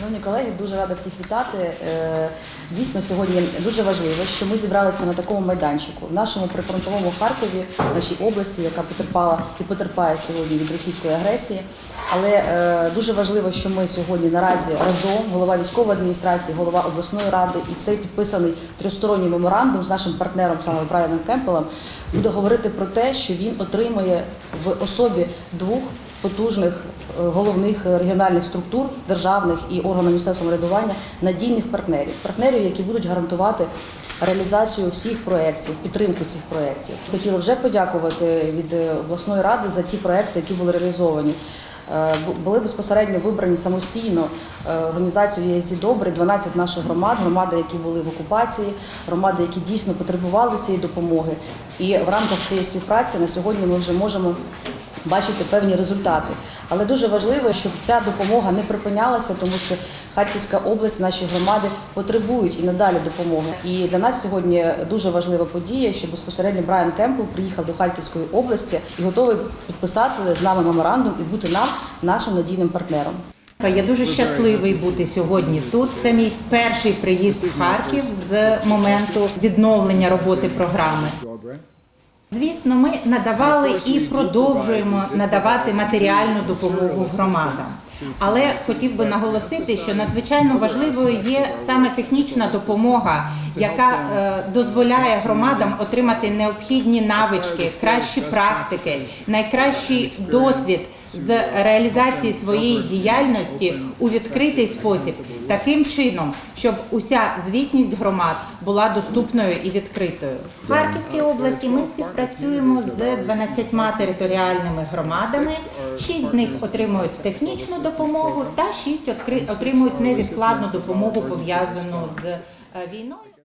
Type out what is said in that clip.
Шановні колеги, дуже рада всіх вітати. Е, Дійсно, сьогодні дуже важливо, що ми зібралися на такому майданчику в нашому прифронтовому Харкові, нашій області, яка потерпала і потерпає сьогодні від російської агресії. Але е, дуже важливо, що ми сьогодні наразі разом, голова військової адміністрації, голова обласної ради, і цей підписаний трьохсторонній меморандум з нашим партнером саме Брайаном Кемпелем буде говорити про те, що він отримує в особі двох потужних е, головних регіональних структур державних і органів місцевого самоврядування надійних партнерів, партнерів, які будуть гарантувати реалізацію всіх проєктів, підтримку цих проєктів. Хотіла вже подякувати від обласної ради за ті проєкти, які були реалізовані. Е, Були безпосередньо вибрані самостійно е, організацією ЄСД Добре 12 наших громад, громади, які були в окупації, громади, які дійсно потребували цієї допомоги. І в рамках цієї співпраці на сьогодні ми вже можемо бачити певні результати. Але дуже важливо, щоб ця допомога не припинялася, тому що Харківська область, наші громади потребують і надалі допомоги. І для нас сьогодні дуже важлива подія, що безпосередньо Брайан Кемпл приїхав до Харківської області і готовий підписати з нами меморандум і бути нам нашим надійним партнером. Я дуже щасливий бути сьогодні тут. Це мій перший приїзд в Харків з моменту відновлення роботи програми. Звісно, ми надавали і продовжуємо надавати матеріальну допомогу громадам. Але хотів би наголосити, що надзвичайно важливою є саме технічна допомога, яка е, дозволяє громадам отримати необхідні навички, кращі практики, найкращий досвід з реалізації своєї діяльності у відкритий спосіб, таким чином, щоб уся звітність громад була доступною і відкритою. В Харківській області ми співпрацюємо з 12 територіальними громадами. Шість з них отримують технічну допомогу, та шість отримують невідкладну допомогу пов'язану з е, війною.